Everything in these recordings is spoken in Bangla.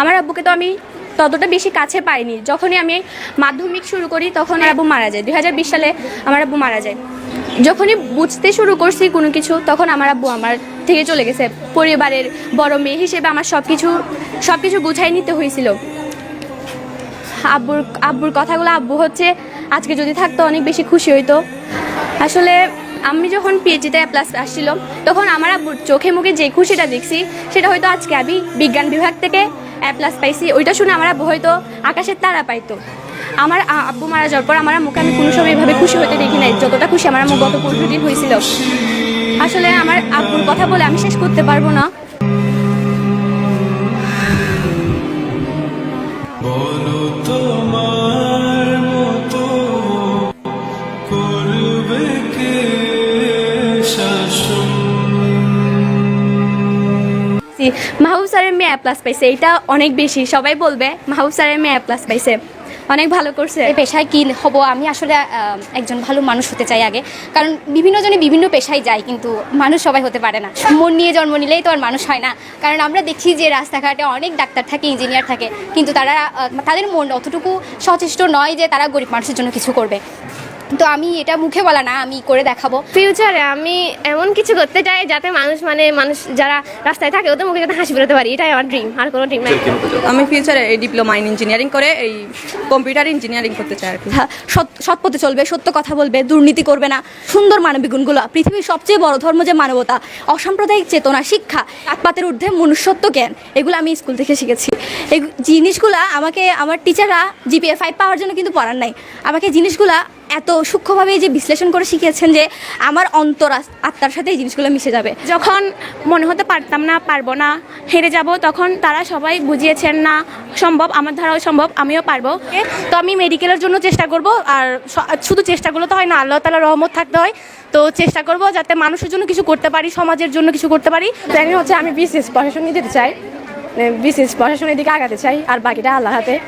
আমার আব্বুকে তো আমি ততটা বেশি কাছে পাইনি। যখনই আমি মাধ্যমিক শুরু করি, তখন আব্বু মারা যায়। দুই হাজার বিশ সালে আমার আব্বু মারা যায়। যখনই বুঝতে শুরু করছি কোনো কিছু, তখন আমার আব্বু আমার থেকে চলে গেছে। পরিবারের বড় মেয়ে হিসেবে আমার সব কিছু সব কিছু গুছাই নিতে হয়েছিল। আব্বুর আব্বুর কথাগুলো, আব্বু হচ্ছে, আজকে যদি থাকতো অনেক বেশি খুশি হইতো। আসলে আমি যখন পিএইচডিতে প্লাস আসছিল, তখন আমার আব্বুর চোখে মুখে যে খুশিটা দেখছি, সেটা হয়তো আজকে আমি বিজ্ঞান বিভাগ থেকে এ প্লাস পাইছি। ওইটা শুনে আমরা হয়তো আকাশের তারা পাইতো। আমার আব্বু মারা যাওয়ার পর আমার আম্মুকে আমি কোনো সময় এভাবে খুশি হতে দেখি নাই। যতটা খুশি আমার মুখ গত পরশু দিন হয়েছিল। আসলে আমার আব্বুর কথা বলে আমি শেষ করতে পারব না। মাহবুব স্যারের মেয়ে প্লাস পাইছে, এটা অনেক বেশি, সবাই বলবে, মাহবুব স্যারের মেয়ে প্লাস পাইছে। অনেক ভালো করছে। এই পেশায় কি হব? আমি আসলে একজন ভালো মানুষ হতে চাই আগে। কারণ বিভিন্ন জনে বিভিন্ন পেশায় যায়, কিন্তু মানুষ সবাই হতে পারে না। মন নিয়ে জন্ম নিলেই তো আর মানুষ হয় না। কারণ আমরা দেখি যে রাস্তাঘাটে অনেক ডাক্তার থাকে, ইঞ্জিনিয়ার থাকে, কিন্তু তারা তাদের মন অতটুকু সচেষ্ট নয় যে তারা গরিব মানুষের জন্য কিছু করবে। তো আমি এটা মুখে বলা না আমি করে দেখাবো। ফিউচারে আমি এমন কিছু করতে চাই যাতে মানুষ মানে মানুষ যারা রাস্তায় থাকে ওদের মুখে যাতে হাসি বেরোতে পারি এটাই আমার ড্রিম আর কোনো ড্রিম নাই। আমি ফিউচারে এই ডিপ্লোমা ইন ইঞ্জিনিয়ারিং করে এই কম্পিউটার ইঞ্জিনিয়ারিং করতে চাই আর কি। হ্যাঁ, সৎ পথে চলবে সত্য কথা বলবে দুর্নীতি করবে না। সুন্দর মানবিক গুণগুলো পৃথিবীর সবচেয়ে বড় ধর্ম যে মানবতা অসাম্প্রদায়িক চেতনা শিক্ষা পাতের ঊর্ধ্বে মনুষ্যত্ব জ্ঞান এগুলো আমি স্কুল থেকে শিখেছি। এই জিনিসগুলা আমাকে আমার টিচাররা জিপিএ ফাইভ পাওয়ার জন্য কিন্তু পড়ার নাই। আমাকে জিনিসগুলা এত সূক্ষ্মভাবে যে বিশ্লেষণ করে শিখিয়েছেন যে আমার অন্তর আত্মার সাথে এই জিনিসগুলো মিশে যাবে। যখন মনে হতে পারতাম না পারব না হেরে যাব তখন তারা সবাই বুঝিয়েছেন না সম্ভব আমার ধারাও সম্ভব আমিও পারব। তো আমি মেডিকেলের জন্য চেষ্টা করব আর শুধু চেষ্টাগুলো তো হয় না আল্লাহ তালা রহমত থাকতে হয়। তো চেষ্টা করব যাতে মানুষের জন্য কিছু করতে পারি সমাজের জন্য কিছু করতে পারি। প্ল্যানিং হচ্ছে আমি বিসিএস প্রশাসনে যেতে চাই। বিসিএস প্রশাসনের দিকে আগাতে চাই আর বাকিটা আল্লাহ হাতে।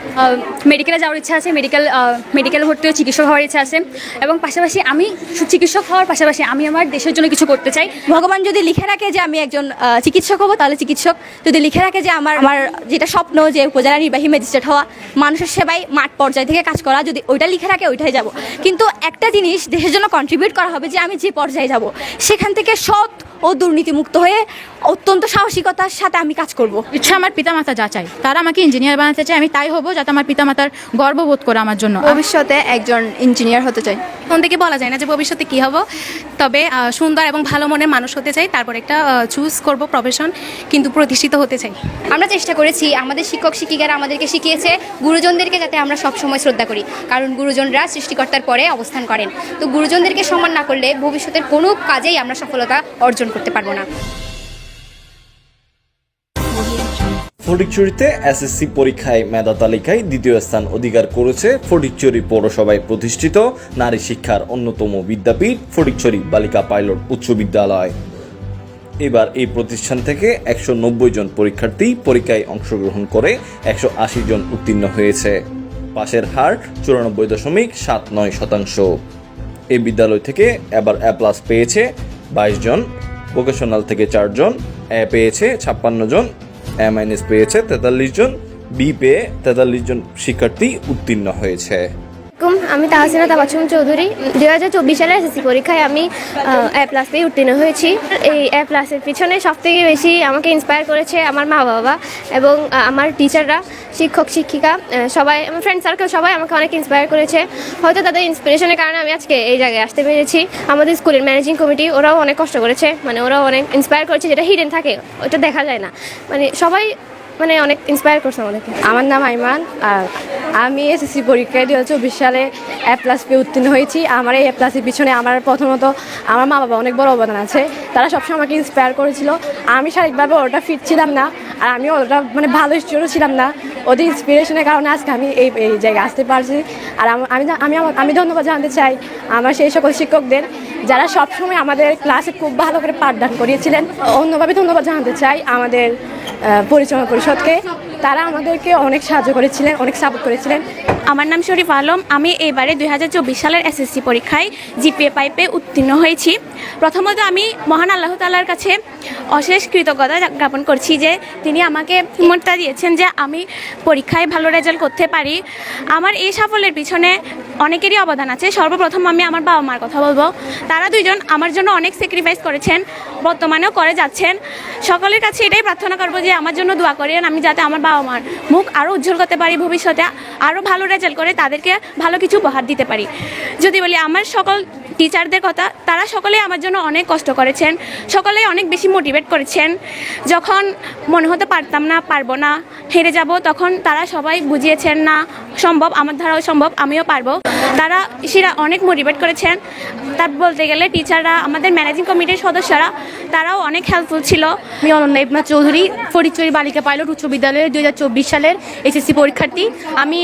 মেডিকেলে যাওয়ার ইচ্ছা আছে মেডিকেল মেডিকেল ভর্তি হয়ে চিকিৎসক হওয়ার ইচ্ছা আছে। এবং পাশাপাশি আমি সু- চিকিৎসক হওয়ার পাশাপাশি আমি আমার দেশের জন্য কিছু করতে চাই। ভগবান যদি লিখে রাখে যে আমি একজন চিকিৎসক হব তাহলে চিকিৎসক। যদি লিখে রাখে যে আমার আমার যেটা স্বপ্ন যে উপজেলা নির্বাহী ম্যাজিস্ট্রেট হওয়া মানুষের সেবায় মাঠ পর্যায় থেকে কাজ করা যদি ওইটা লিখে রাখে ওইটাই যাব। কিন্তু একটা জিনিস দেশের জন্য কন্ট্রিবিউট করা হবে যে আমি যে পর্যায়ে যাব সেখান থেকে সৎ ও দুর্নীতিমুক্ত হয়ে অত্যন্ত সাহসিকতার সাথে আমি কাজ করব। ইচ্ছা আমার পিতামাতা যা চাই তারা আমাকে ইঞ্জিনিয়ার বানাতে চায় আমি তাই হব যাতে আমার পিতামাতার গর্ববোধ করে আমার জন্য। ভবিষ্যতে একজন ইঞ্জিনিয়ার হতে চাই। এখন থেকে বলা যায় না যে ভবিষ্যতে কি হব তবে সুন্দর এবং ভালো মনের মানুষ হতে চাই তারপর একটা চুজ করব প্রফেশন কিন্তু প্রতিষ্ঠিত হতে চাই। আমরা চেষ্টা করেছি আমাদের শিক্ষক শিক্ষিকারা আমাদেরকে শিখিয়েছে গুরুজনদেরকে যাতে আমরা সবসময় শ্রদ্ধা করি। কারণ গুরুজনরা সৃষ্টিকর্তার পরে অবস্থান করেন। তো গুরুজনদেরকে সম্মান না করলে ভবিষ্যতের কোনো কাজেই আমরা সফলতা অর্জন করতে পারব না। ফটিকচুরিতে এসএসসি পরীক্ষায় মেধা তালিকায় দ্বিতীয় স্থান অধিকার করেছে ফটিকচুরি পৌরসভায় প্রতিষ্ঠিত নারী শিক্ষার অন্যতম বিদ্যাপীঠ ফটিকচুরি বালিকা পাইলট উচ্চ বিদ্যালয়। এবার এই প্রতিষ্ঠান থেকে একশো নব্বই জন পরীক্ষার্থী পরীক্ষায় অংশগ্রহণ করে একশো আশি জন উত্তীর্ণ হয়েছে। পাশের হার চুরানব্বই দশমিক সাত নয় শতাংশ। এই বিদ্যালয় থেকে এবার এ প্লাস পেয়েছে বাইশ জন, ভোকেশনাল থেকে চারজন এ পেয়েছে ছাপ্পান্ন জন এ মাইনাস পেয়েছে তেতাল্লিশ জন বি পেয়ে তেতাল্লিশ জন শিক্ষার্থী উত্তীর্ণ হয়েছে। আমি তাহসিনা তাবাসুম চৌধুরী। দু হাজার চব্বিশ সালের এসএসসি পরীক্ষায় আমি এ প্লাস উত্তীর্ণ হয়েছি। এই এ প্লাসের পিছনে সব থেকে বেশি আমাকে ইন্সপায়ার করেছে আমার মা বাবা এবং আমার টিচাররা শিক্ষক, শিক্ষিকা সবাই, আমার ফ্রেন্ড সার্কেল সবাই আমাকে অনেক ইন্সপায়ার করেছে। হয়তো তাদের ইন্সপিরেশনের কারণে আমি আজকে এই জায়গায় আসতে পেরেছি। আমাদের স্কুলের ম্যানেজিং কমিটি ওরাও অনেক কষ্ট করেছে। মানে ওরাও অনেক ইন্সপায়ার করেছে, যেটা হিডেন থাকে, ওটা দেখা যায় না। মানে সবাই মানে অনেক ইন্সপায়ার করছে আমাদেরকে। আমার নাম আইমান, আর আমি এসএসসি পরীক্ষায় দু চব্বিশ সালে এ প্লাস পেয়ে উত্তীর্ণ হয়েছি। আমার এই এ প্লাসের পিছনে আমার প্রথমত আমার মা বাবা অনেক বড় অবদান আছে। তারা সবসময় আমাকে ইন্সপায়ার করেছিল। আমি শারীরিকভাবে ওটা ফিট ছিলাম না, আর আমি ওটা মানে ভালো স্টুডেন্টও ছিলাম না। ওদের ইন্সপিরেশনের কারণে আজকে আমি এই এই জায়গায় আসতে পারছি। আর আম- আমি আমি ধন্যবাদ জানাতে চাই আমার সেই সকল শিক্ষকদের, যারা সবসময় আমাদের ক্লাসে খুব ভালো করে পাঠদান করিয়েছিলেন। অন্যভাবে ধন্যবাদ জানাতে চাই আমাদের পরিচালনা পরিষদকে, তারা আমাদেরকে অনেক সাহায্য করেছিলেন, অনেক সাপোর্ট করেছিলেন। আমার নাম শরীফ আলম। আমি এবারে দুই হাজার চব্বিশ সালের এসএসসি পরীক্ষায় জিপিএ পাইপে উত্তীর্ণ হয়েছি। প্রথমত আমি মহান আল্লাহ তাল্লার কাছে অশেষ কৃতজ্ঞতা জ্ঞাপন করছি যে তিনি আমাকে হিম্মতটা দিয়েছেন যে আমি পরীক্ষায় ভালো রেজাল্ট করতে পারি। আমার এই সাফল্যের পিছনে অনেকেরই অবদান আছে। সর্বপ্রথম আমি আমার বাবা মার কথা বলব। তারা দুইজন আমার জন্য অনেক স্যাক্রিফাইস করেছেন। বর্তমানেও করে যাচ্ছেন। সকলের কাছে এটাই প্রার্থনা করব যে আমার জন্য দোয়া করেন আমি যাতে আমার বাবা মার মুখ আরও উজ্জ্বল করতে পারি, ভবিষ্যতে আরও ভালো রেজাল্ট করে তাদেরকে ভালো কিছু উপহার দিতে পারি। যদি বলি, আমার সকল টিচারদের কথা, তারা সকলেই আমার জন্য অনেক কষ্ট করেছেন, সকলেই অনেক বেশি মোটিভেট করেছেন। যখন মনে হতে পারতাম না, পারব না, হেরে যাব, তখন তারা সবাই বুঝিয়েছেন, না, সম্ভব, আমার ধারাও সম্ভব, আমিও পারব। তারা সেরা অনেক মোটিভেট করেছেন। তার বলতে গেলে টিচাররা আমাদের ম্যানেজিং কমিটির সদস্যরা, তারাও অনেক হেল্পফুল ছিল। আমি অনন্যা ইবনা চৌধুরী, ফরিদচুরি বালিকা পাইলট, উচ্চ বিদ্যালয়ের চব্বিশ সালের এসএসসি পরীক্ষার্থী। আমি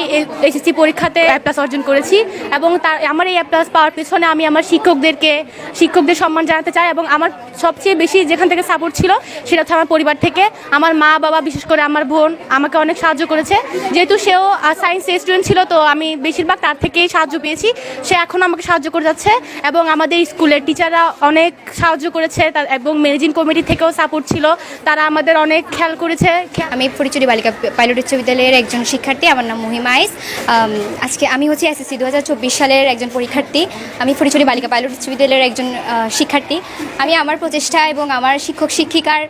এসএসসি পরীক্ষাতে এ প্লাস অর্জন করেছি এবং তার, আমার এই এ প্লাস পাওয়ার পেছনে আমি আমার শিক্ষকদেরকে, শিক্ষকদের সম্মান জানাতে চাই এবং আমার সবচেয়ে বেশি যেখান থেকে সাপোর্ট ছিল সেটা হচ্ছে আমার পরিবার থেকে। আমার মা বাবা, বিশেষ করে আমার বোন আমাকে অনেক সাহায্য করেছে। যেহেতু সেও সায়েন্স স্টুডেন্ট ছিল, তো আমি বেশিরভাগ তার থেকেই সাহায্য পেয়েছি। সে এখন আমাকে সাহায্য করে যাচ্ছে এবং আমাদের স্কুলের টিচাররা অনেক সাহায্য করেছে এবং ম্যানেজিং কমিটি থেকেও সাপোর্ট ছিল। তারা আমাদের অনেক খেয়াল করেছে। আমি ফরিচুরি বালিকা পাইলট উচ্চ বিদ্যালয়ের একজন শিক্ষার্থী, আমার নাম মহিমা আইস। আজকে আমি হচ্ছি এসএসসি দু হাজার চব্বিশ সালের একজন পরীক্ষার্থী। আমি ফরিচুরি বালিকা পাইলট উচ্চ বিদ্যালয়ের একজন শিক্ষার্থী। আমি আমার প্রচেষ্টা এবং আমার শিক্ষক শিক্ষিকার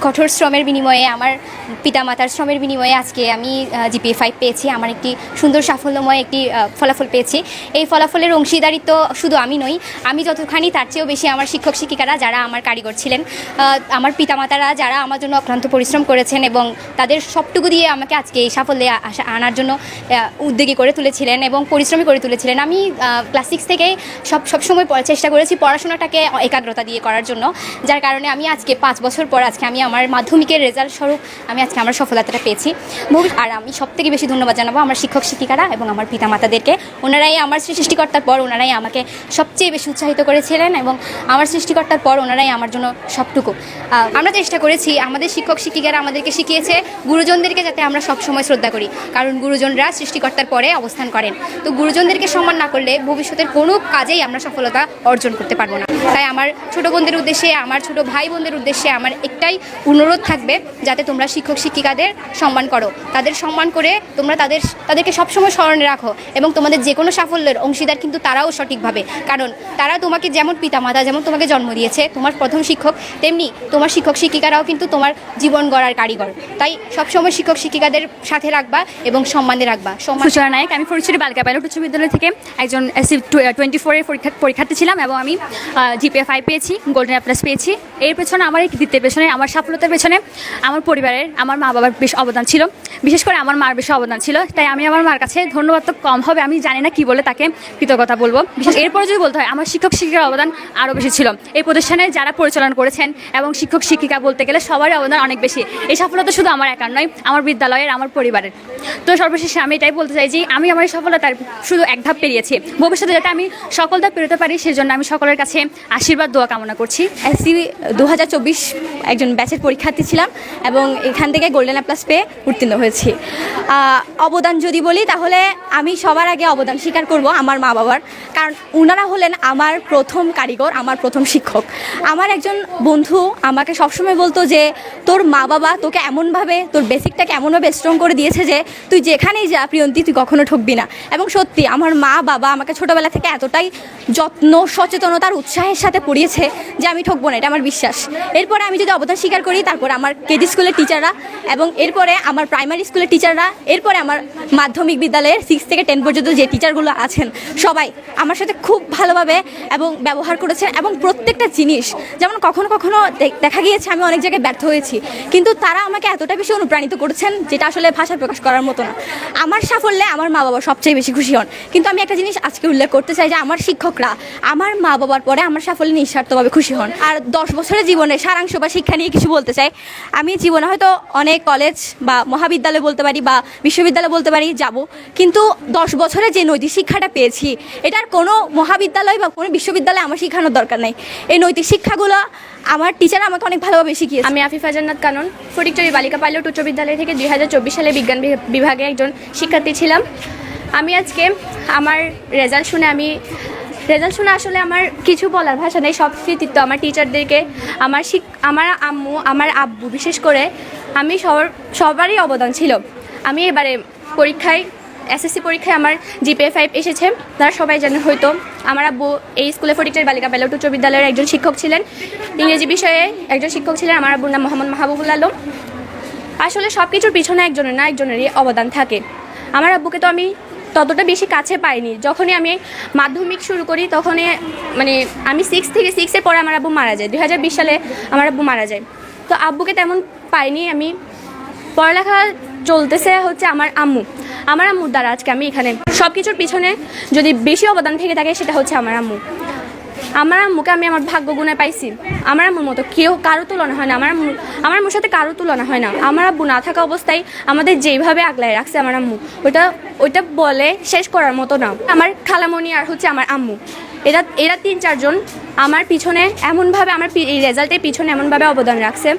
কঠোর শ্রমের বিনিময়ে, আমার পিতামাতার শ্রমের বিনিময়ে আজকে আমি জিপিএ ফাইভ পেয়েছি। আমার একটি সুন্দর সাফল্যময় একটি ফলাফল পেয়েছি। এই ফলাফলের অংশীদারিত্ব শুধু আমি নই, আমি যতখানি তার চেয়েও বেশি আমার শিক্ষক শিক্ষিকারা যারা আমার কারিগর ছিলেন আমার পিতামাতারা যারা আমার জন্য অক্লান্ত পরিশ্রম করেছেন এবং তাদের সবটুকু দিয়ে আমাকে আজকে এই সাফল্যে আসা- আনার জন্য উদ্যোগী করে তুলেছিলেন এবং পরিশ্রমী করে তুলেছিলেন। আমি ক্লাস সিক্স থেকেই সব, সবসময় চেষ্টা করেছি পড়াশোনাটাকে একাগ্রতা দিয়ে করার জন্য, যার কারণে আমি আজকে পাঁচ বছর পর আজকে আমি আমার মাধ্যমিকের রেজাল্ট স্বরূপ আমি আজকে আমার সফলতাটা পেয়েছি। আর আমি সব থেকে বেশি ধন্যবাদ জানাব আমার শিক্ষক শিক্ষিকারা এবং আমার পিতামাতাদেরকে। ওনারাই আমার সৃষ্টিকর্তার পর ওনারাই আমাকে সবচেয়ে বেশি উৎসাহিত করেছিলেন এবং আমার সৃষ্টিকর্তার পর ওনারাই আমার জন্য সবটুকু। আমরা চেষ্টা করেছি, আমাদের শিক্ষক শিক্ষিকারা আমাদেরকে শিখিয়েছে, গুরুজনদেরকে যাতে আমরা সবসময় শ্রদ্ধা করি। কারণ গুরুজনরা সৃষ্টিকর্তার পরে অবস্থান করেন। তো গুরুজনদেরকে সম্মান না করলে ভবিষ্যতের কোনো কাজেই আমরা সফলতা অর্জন করতে পারব না। তাই আমার ছোট বোনদের উদ্দেশ্যে, আমার ছোট ভাই বোনদের উদ্দেশ্যে আমার একটাই অনুরোধ থাকবে যাতে তোমরা শিক্ষক শিক্ষিকাদের সম্মান করো। তাদের সম্মান করে তোমরা তাদের, তাদেরকে সবসময় স্মরণে রাখো এবং তোমাদের যে কোনো সাফল্যের অংশীদার কিন্তু তারাও সঠিকভাবে। কারণ তারা তোমাকে যেমন পিতামাতা যেমন তোমাকে জন্ম দিয়েছে, তোমার প্রথম শিক্ষক, তেমনি তোমার শিক্ষক শিক্ষিকারাও কিন্তু তোমার জীবন গড়ার কারিগর। তাই সবসময় শিক্ষক শিক্ষিকাদের সাথে রাখবা এবং সম্মানে রাখবা। সুচনা নায়ক, আমি ফরিদচুরি বালিকা পাইলট উচ্চ বিদ্যালয় থেকে একজন টোয়েন্টি ফোরের পরীক্ষা, পরীক্ষার্থী ছিলাম এবং আমি জিপিএ ফাইভ পেয়েছি গোল্ডেন প্লাস পেয়েছি। এর পেছনে আমার এই কৃতিত্বের পেছনে, আমার সফলতার পেছনে, আমার পরিবারের, আমার মা বাবার বেশ অবদান ছিল। বিশেষ করে আমার মার বেশি অবদান ছিল। তাই আমি আমার মার কাছে ধন্যবাদ তো কম হবে, আমি জানি না কি বলে তাকে কৃতজ্ঞতা বলব। বিশেষ এরপরে যদি বলতে হয়, আমার শিক্ষক শিক্ষিকার অবদান আরও বেশি ছিল। এই প্রতিষ্ঠানে যারা পরিচালনা করেছেন এবং শিক্ষক শিক্ষিকা বলতে গেলে সবারই অবদান অনেক বেশি। এই সফলতা শুধু আমার একার নয়, আমার বিদ্যালয়ের, আমার পরিবারের। তো সর্বশেষে আমি এটাই বলতে চাই যে, আমি আমার সফলতার শুধু এক ধাপ পেরিয়েছি। ভবিষ্যতে যাতে আমি সকল ধাপ পেরোতে পারি, সেজন্য আমি সকলের কাছে আশীর্বাদ, দোয়া কামনা করছি। এসসি দু হাজার চব্বিশ একজন ব্যাচের পরীক্ষার্থী ছিলাম এবং এখান থেকে গোল্ডেন প্লাস পেয়ে উত্তীর্ণ হয়েছি। অবদান যদি বলি, তাহলে আমি সবার আগে অবদান স্বীকার করব আমার মা বাবার। কারণ ওনারা হলেন আমার প্রথম কারিগর, আমার প্রথম শিক্ষক। আমার একজন বন্ধু আমাকে সবসময় বলতো যে, তোর মা বাবা তোকে এমনভাবে, তোর বেসিকটাকে এমনভাবে স্ট্রং করে দিয়েছে যে, তুই যেখানেই যা প্রিয়ন্তি, তুই কখনো ঠকবি না। এবং সত্যি, আমার মা বাবা আমাকে ছোটোবেলা থেকে এতটাই যত্ন, সচেতনতার উৎসাহের সাথে পড়িয়েছে যে, আমি ঠকবো না, এটা আমার বিশ্বাস। এরপরে আমি যদি অবদান স্বীকার করি, তারপর আমার কেজি স্কুলের টিচাররা এবং এরপরে আমার প্রাইমারি স্কুলের টিচাররা এরপরে আমার মাধ্যমিক বিদ্যালয়ের সিক্স থেকে টেন পর্যন্ত যে টিচারগুলো আছেন, সবাই আমার সাথে খুব ভালোভাবে এবং ব্যবহার করেছেন এবং প্রত্যেকটা জিনিস, যেমন কখনো কখনো দেখা গিয়েছে আমি অনেক জায়গায় ব্যর্থ হয়েছি, কিন্তু তারা আমাকে এতটা বেশি অনুপ্রাণিত করেছেন, যেটা আসলে ভাষায় প্রকাশ করার মতো না। আমার সাফল্যে আমার মা বাবা সবচেয়ে বেশি খুশি হন, কিন্তু আমি একটা জিনিস আজকে উল্লেখ করতে চাই যে আমার শিক্ষকরা আমার মা বাবার পরে আমার সাফল্যে নিঃস্বার্থভাবে খুশি হন। আর দশ বছরের জীবনে সারাংশ বা শিক্ষা নিয়ে কিছু বলতে চাই। আমি জীবনে হয়তো অনেক কলেজ বা মহাবিদ্যালয় বলতে পারি বা বিশ্ববিদ্যালয় বলতে পারি যাব। কিন্তু দশ বছরে যে নৈতিক শিক্ষাটা পেয়েছি, এটার কোনো মহাবিদ্যালয় বা কোনো বিশ্ববিদ্যালয় আমার শেখানোর দরকার নেই। এই নৈতিক শিক্ষাগুলো আমার টিচার আমাকে অনেক ভালোভাবে শিখিয়েছে। আমি আফিফা জান্নাত কানন, ফটিকচুরি বালিকা পাইলট উচ্চ বিদ্যালয় থেকে দুই হাজার চব্বিশ সালে বিজ্ঞান বিভাগে একজন শিক্ষার্থী ছিলাম। আমি আজকে আমার রেজাল্ট শুনে আমি রেজাল্ট শুনে আসলে আমার কিছু বলার ভাষা নেই, সব কৃতিত্ব আমার টিচারদেরকে আমার শিক, আমার আম্মু, আমার আব্বু, বিশেষ করে আমি সবার, সবারই অবদান ছিল। আমি এবারে পরীক্ষায় এসএসসি পরীক্ষায় আমার জিপিএ ফাইভ এসেছে। তারা সবাই জানেন হয়তো, আমার আব্বু এই স্কুলে ফটিকচার বালিকা বেলট উচ্চ বিদ্যালয়ের একজন শিক্ষক ছিলেন। ইংরেজি বিষয়ে একজন শিক্ষক ছিলেন, আমার আব্বুর নাম মোহাম্মদ মাহবুবুল আলম। আসলে সব কিছুর পিছনে একজনের না একজনেরই অবদান থাকে। আমার আব্বুকে তো আমি ততটা বেশি কাছে পাইনি। যখনই আমি মাধ্যমিক শুরু করি, তখনই মানে আমি সিক্স থেকে সিক্সের পরে আমার আব্বু মারা যায়। দু হাজার বিশ সালে আমার আব্বু মারা যায়। তো আব্বুকে তেমন পাইনি আমি। পড়ালেখা চলতেছে হচ্ছে আমার আম্মু। আমার আম্মুর দ্বারা আজকে আমি এখানে। সব কিছুর পিছনে যদি বেশি অবদান থেকে থাকে, সেটা হচ্ছে আমার আম্মু। আমার আম্মুকে আমি আমার ভাগ্য গুণে পাইছি। আমার আম্মুর মতো কেউ কারও তুলনা হয় না। আমার আমার আম্মুর সাথে কারও তুলনা হয় না। আমার আব্বু না থাকা অবস্থায় আমাদের যেইভাবে আগলায় রাখছে আমার আম্মু, ওইটা ওইটা বলে শেষ করার মতো না। আমার খালামণি আর হচ্ছে আমার আম্মু। এরা এরা তিন চারজন। আমার পিছনে এমনভাবে আমার রেজাল্টের পিছনে এমনভাবে অবদান রাখছে।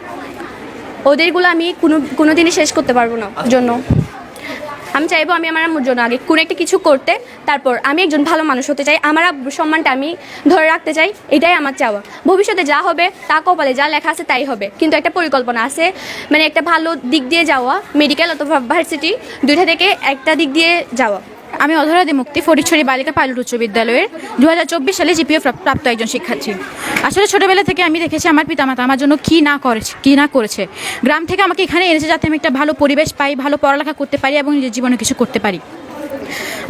ওদেরগুলো আমি কোনো কোনো দিনই শেষ করতে পারব না। জন্য। আমি চাইব আমি আমার জন্য আগে কোনো একটা কিছু করতে, তারপর আমি একজন ভালো মানুষ হতে চাই, আমার সম্মানটা আমি ধরে রাখতে চাই, এটাই আমার চাওয়া। ভবিষ্যতে যা হবে, তা কপালে যা লেখা আছে তাই হবে। কিন্তু একটা পরিকল্পনা আছে মানে একটা ভালো দিক দিয়ে যাওয়া মেডিকেল অথবা ভার্সিটি, দুইটা থেকে একটা দিক দিয়ে যাওয়া। আমি অধরাদি মুক্তি ফটিকছড়ি বালিকা পাইলট উচ্চ বিদ্যালয়ের দু হাজার চব্বিশ সালে জিপিও প্রাপ্ত একজন শিক্ষার্থী। আসলে ছোটবেলা থেকে আমি দেখেছি আমার পিতামাতা আমার জন্য কী না করেছে, কী না করেছে। গ্রাম থেকে আমাকে এখানে এনেছে যাতে আমি একটা ভালো পরিবেশ পাই, ভালো পড়ালেখা করতে পারি এবং নিজের জীবনে কিছু করতে পারি।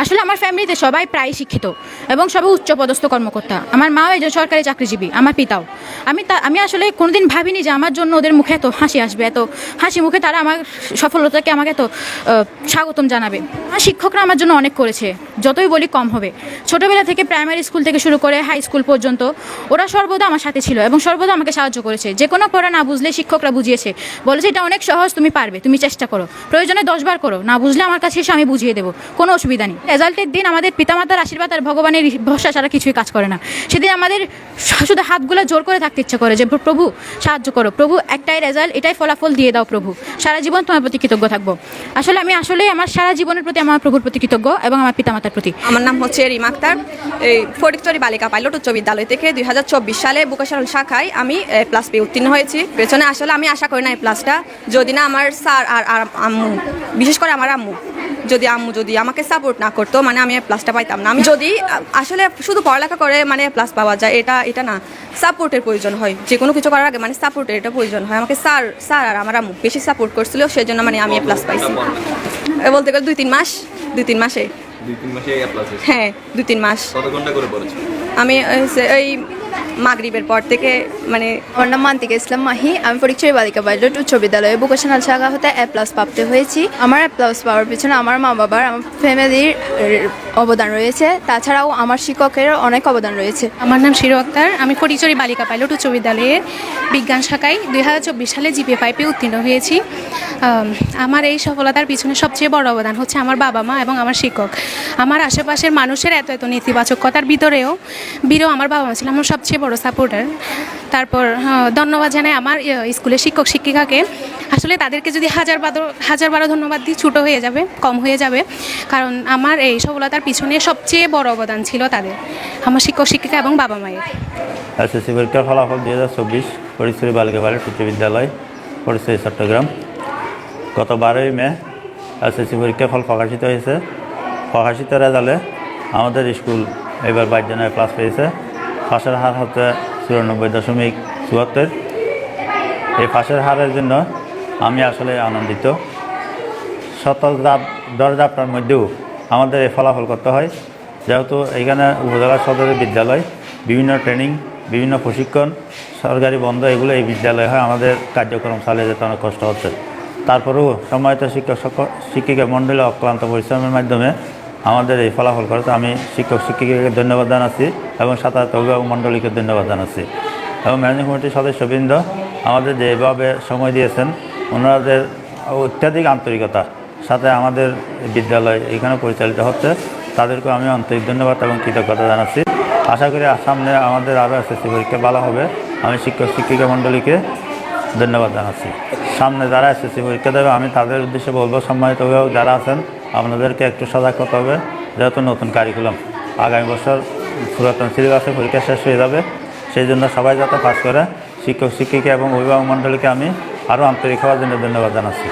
আসলে আমার ফ্যামিলিতে সবাই প্রায় শিক্ষিত এবং সবাই উচ্চপদস্থ কর্মকর্তা। আমার মাও একজন সরকারি চাকরিজীবী, আমার পিতাও। আমি তা আমি আসলে কোনোদিন ভাবিনি যে আমার জন্য ওদের মুখে এত হাসি আসবে, এত হাসি মুখে তারা আমার সফলতাকে আমাকে এত স্বাগতম জানাবে। আমার শিক্ষকরা আমার জন্য অনেক করেছে, যতই বলি কম হবে। ছোটোবেলা থেকে প্রাইমারি স্কুল থেকে শুরু করে হাই স্কুল পর্যন্ত ওরা সর্বদা আমার সাথে ছিল এবং সর্বদা আমাকে সাহায্য করেছে। যে কোনো পড়া না বুঝলে শিক্ষকরা বুঝিয়েছে, বলেছে এটা অনেক সহজ, তুমি পারবে, তুমি চেষ্টা করো। প্রয়োজনে দশবার করো, না বুঝলে আমার কাছে এসে আমি বুঝিয়ে দেবো, কোনো অসুবিধা নেই। রেজাল্টের দিন আমাদের পিতামাতার আশীর্বাদ আর ভগবানের ভরসা ছাড়া কিছুই কাজ করে না। সেদিন আমাদের শুধু হাতগুলো জোর করে থাকতে ইচ্ছে করে যে প্রভু, সাহায্য করো। প্রভু, একটাই রেজাল্ট, এটাই ফলাফল দিয়ে দাও প্রভু। সারা জীবন তোমার প্রতি কৃতজ্ঞ থাকব। আসলে আমি আসলে আমার সারা জীবনের প্রতি আমার প্রভুর প্রতি কৃতজ্ঞ এবং আমার পিতামাতার প্রতি। আমার নাম হচ্ছে রিমা আক্তার। এই ফটিকচুরি বালিকা পাইলট উচ্চ বিদ্যালয় থেকে দুই হাজার চব্বিশ সালে বুকাশারল শাখায় আমি প্লাস পে উত্তীর্ণ হয়েছি। পেছনে আসলে আমি আশা করি না এই প্লাসটা যদি না আমার স্যার আর আম্মু, বিশেষ করে আমার আম্মু যদি আম্মু যদি আমাকে সাপোর্ট না করতো মানে আমি প্লাসটা পাইতাম না। আমি যদি আসলে শুধু পড়ালেখা করে মানে প্লাস পাওয়া যায় এটা এটা না। সাপোর্টের প্রয়োজন হয়। যে কোনো কিছু করার আগে মানে সাপোর্টের এটা প্রয়োজন হয়। আমাকে স্যার স্যার আর আমার আম্মু বেশি সাপোর্ট করছিল সেই জন্য মানে আমি প্লাস পাইছি। বলতে গেলে দুই তিন মাস। দুই তিন মাসে দুই তিন মাসে হ্যাঁ দুই তিন মাস। কত ঘণ্টা করে পড়েছো? আমি ওই মাগরিবের পর থেকে মানে আমার নাম মান্তিকা ইসলাম মাহি, আমি পরীক্ষায় বালিকা পাইলট উচ্চ বিদ্যালয়ে ভোকেশনাল শাখা হতে এ প্লাস প্রাপ্ত হয়েছি। আমার এ প্লাস পাওয়ার পিছনে আমার মা বাবার, আমার ফ্যামিলির অবদান রয়েছে। তাছাড়াও আমার শিক্ষকের অনেক অবদান রয়েছে। আমার নাম শিরো আক্তার। আমি ফটিকচুরি বালিকা পাইলট উচ্চ বিদ্যালয়ের বিজ্ঞান শাখায় দুই হাজার চব্বিশ সালে জিপিএ ফাইভে উত্তীর্ণ হয়েছি। আমার এই সফলতার পিছনে সবচেয়ে বড় অবদান হচ্ছে আমার বাবা মা এবং আমার শিক্ষক। আমার আশেপাশের মানুষের এত এত নেতিবাচকতার ভিতরেও বীরও আমার বাবা মা ছিল আমার সবচেয়ে বড় সাপোর্টার তারপর ধন্যবাদ জানাই আমার স্কুলের শিক্ষক, শিক্ষিকাকে। আসলে তাদেরকে যদি হাজার বারো হাজার বারো ধন্যবাদ দিই, ছোটো হয়ে যাবে, কম হয়ে যাবে। কারণ আমার এই সফলতার পিছনে সবচেয়ে বড় অবদান ছিল তাদের, আমার শিক্ষক, শিক্ষিকা এবং বাবা মায়ের। এসএসসি পরীক্ষার ফলাফল দুই হাজার চব্বিশ পরিস্থিতি বালিকা উচ্চ বিদ্যালয় পরিস্থিতি চট্টগ্রাম। গত বারোই মে এসএসসি পরীক্ষার ফল প্রকাশিত হয়েছে। প্রকাশিত রেজাল্টে আমাদের স্কুল এবার বাইশ জনের ক্লাস পেয়েছে। ফাঁসের হার হচ্ছে চুরানব্বই দশমিক চুয়াত্তর। এই ফাঁসের হারের জন্য আমি আসলে আনন্দিত। শত দরজাপটার মধ্যেও আমাদের এই ফলাফল করতে হয়। যেহেতু এখানে উপজেলা সদরের বিদ্যালয়, বিভিন্ন ট্রেনিং, বিভিন্ন প্রশিক্ষণ, সরকারি বন্ধ, এগুলো এই বিদ্যালয়ে হয়, আমাদের কার্যক্রম চালিয়ে যেতে অনেক কষ্ট হচ্ছে। তারপরেও শিক্ষক শিক্ষক- শিক্ষিকা মণ্ডলী অক্লান্ত পরিশ্রমের মাধ্যমে আমাদের এই ফলাফল করতে আমি শিক্ষক শিক্ষিকাকে ধন্যবাদ জানাচ্ছি এবং সাধারণত অভিভাবক মণ্ডলীকে ধন্যবাদ জানাচ্ছি। এবং ম্যানেজিং কমিটির সদস্যবৃন্দ আমাদের যেভাবে সময় দিয়েছেন, ওনাদের অত্যাধিক আন্তরিকতা, সাথে আমাদের বিদ্যালয় এখানে পরিচালিত হচ্ছে তাদেরকে আমি আন্তরিক ধন্যবাদ এবং কৃতজ্ঞতা জানাচ্ছি। আশা করি সামনে আমাদের আরও এসএসসি পরীক্ষা ভালো হবে। আমি শিক্ষক শিক্ষিকা মণ্ডলীকে ধন্যবাদ জানাচ্ছি। সামনে যারা এসএসসি পরীক্ষা দেবে, আমি তাদের উদ্দেশ্যে বলব, সম্মানিত অভিভাবক যারা আছেন আপনাদেরকে একটু সজাগ করতে হবে, যেহেতু নতুন কারিকুলাম আগামী বছর পুরাতন সিলেবাসের পরীক্ষা শেষ হয়ে যাবে, সেই জন্য সবাই যাতে পাশ করে শিক্ষক শিক্ষিকা এবং অভিভাবক মণ্ডলীকে আমি আরও আন্তরিক হওয়ার জন্য ধন্যবাদ জানাচ্ছি।